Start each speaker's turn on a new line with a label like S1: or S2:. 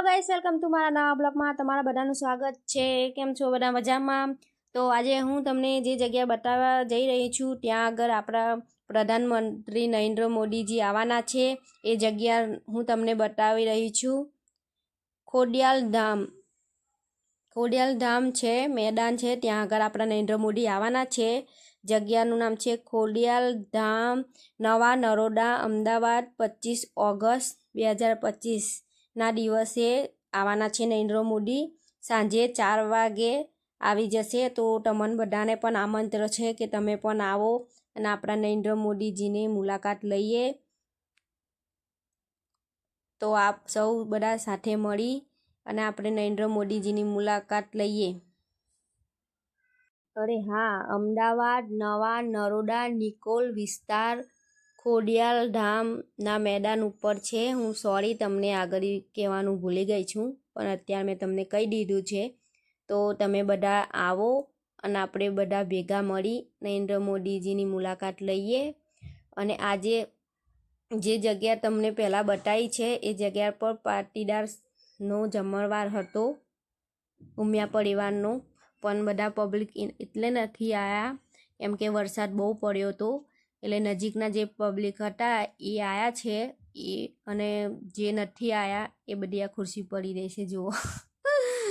S1: Hello guys welcome to મારા નવા બ્લોગમાં. તમારા બધાનું સ્વાગત છે. કેમ છો બધા મજામાં? તો આજે હું તમને જે જગ્યા બતાવવા જઈ રહી છું, ત્યાં આગળ આપણા પ્રધાનમંત્રી નરેન્દ્ર મોદીજી આવવાના છે. એ જગ્યા હું તમને બતાવી રહી છું. ખોડિયાલ ધામ. ખોડિયાલ ધામ છે, મેદાન છે, ત્યાં આગળ આપણા નરેન્દ્ર મોદી આવવાના છે. જગ્યાનું નામ છે ખોડિયાલ ધામ, નવા નરોડા, અમદાવાદ, પચીસ ઓગસ્ટ, બે હજાર પચીસના દિવસે આવવાના છે નરેન્દ્ર મોદી. સાંજે ચાર વાગે આવી જશે તો તમને બધાને પણ આમંત્ર છે કે તમે પણ આવો અને આપણા નરેન્દ્ર મોદીજીની મુલાકાત લઈએ. તો આપ સૌ બધા સાથે મળી અને આપણે નરેન્દ્ર મોદીજીની મુલાકાત લઈએ. અરે હા, અમદાવાદ, નવા નરોડા, નિકોલ વિસ્તાર ખોડિયાલ ધામના મેદાન ઉપર છે. હું સોરી તમને આગળ કહેવાનું ભૂલી ગઈ છું, પણ અત્યારે મેં તમને કહી દીધું છે. તો તમે બધા આવો અને આપણે બધા ભેગા મળી નરેન્દ્ર મોદીજીની મુલાકાત લઈએ. અને આજે જે જગ્યા તમને પહેલાં બતાવી છે, એ જગ્યા પર પાટીદારનો જમણવાર હતો, ઉમિયા પરિવારનો. પણ બધા પબ્લિક એટલે નથી આવ્યા એમ કે વરસાદ બહુ પડ્યો હતો. એટલે નજીકના જે પબ્લિક હતા, એ આવ્યા છે, એ અને જે નથી આવ્યા એ બધી આ ખુરશી પડી રહી છે, જુઓ.